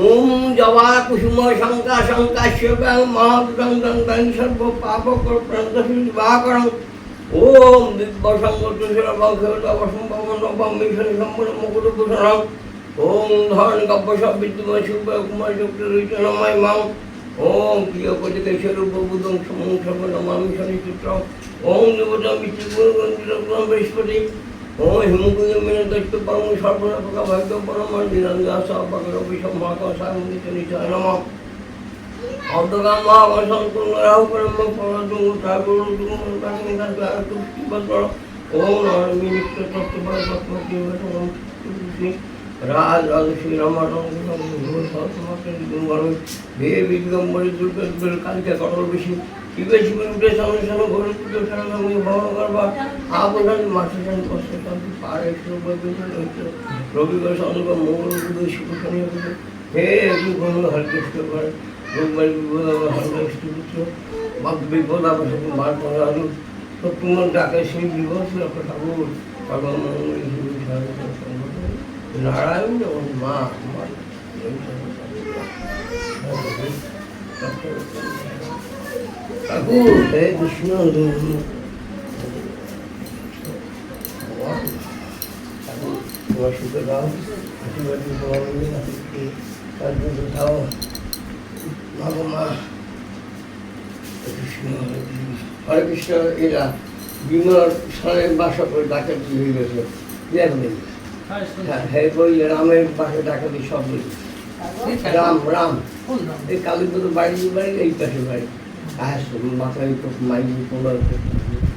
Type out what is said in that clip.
ওম জবা কুসুম শঙ্কা শঙ্কাশ্য ব্যাং মহাদং দং দং সর্ব পাপ প্রন্তসী দিবাকরং ওম দিব্য সঙ্গ তুষর বংশ অবসম্ভব নবম মিশন সম্পূর্ণ মুকুট ভূষণং ওম ধরণ গব্য সব বিদ্যুময় শুভ কুমার রীচনময় মাং ওম প্রিয় কটিকে স্বরূপ বুধং সমং সর্ব নমামি শনিচিত্র ওম মিত্রগুণ গন্ধির বৃহস্পতি ওম হিমকুঞ্জ মেনে দৈত্য পরম সর্বপ্রকা ভাগ্য পরম নিরঞ্জাস অপকর বিসম্ভাগ সামন্দিত নিচয় নম। অর্ধগাম মহাবসন পুনরাহ পরম পরদুং ঠাকুর দুং কাকিং কাকা তুষ্টি রাজ উঠে সঙ্গে সঙ্গে পুজো সারা আমি ভ্রমণ করবা আপনার মাসে সঙ্গে কষ্ট পারে রবিবার সঙ্গে মঙ্গল পুজো শনি পুজো হে একটু ভ্রমণ হরকৃষ্ণ করে। রোগবাড়ি বিপদ আমার হরকৃষ্ণ পুত্র। বাদ বিপদ আমার সঙ্গে মার করে আলু তো তোমার ডাকে সেই বিপদ ঠাকুর ঠাকুর মঙ্গল নারায়ণ যেমন মা আমার ডাকাতি হয়ে গেছে দেখবেন হ্যাঁ হ্যাঁ রামের পাশে ডাকাতি সব রাম রাম এই কালীপুর বাড়ি বাড়ি এই পাশে বাড়ি মাথায় তো মাইনি পনেরো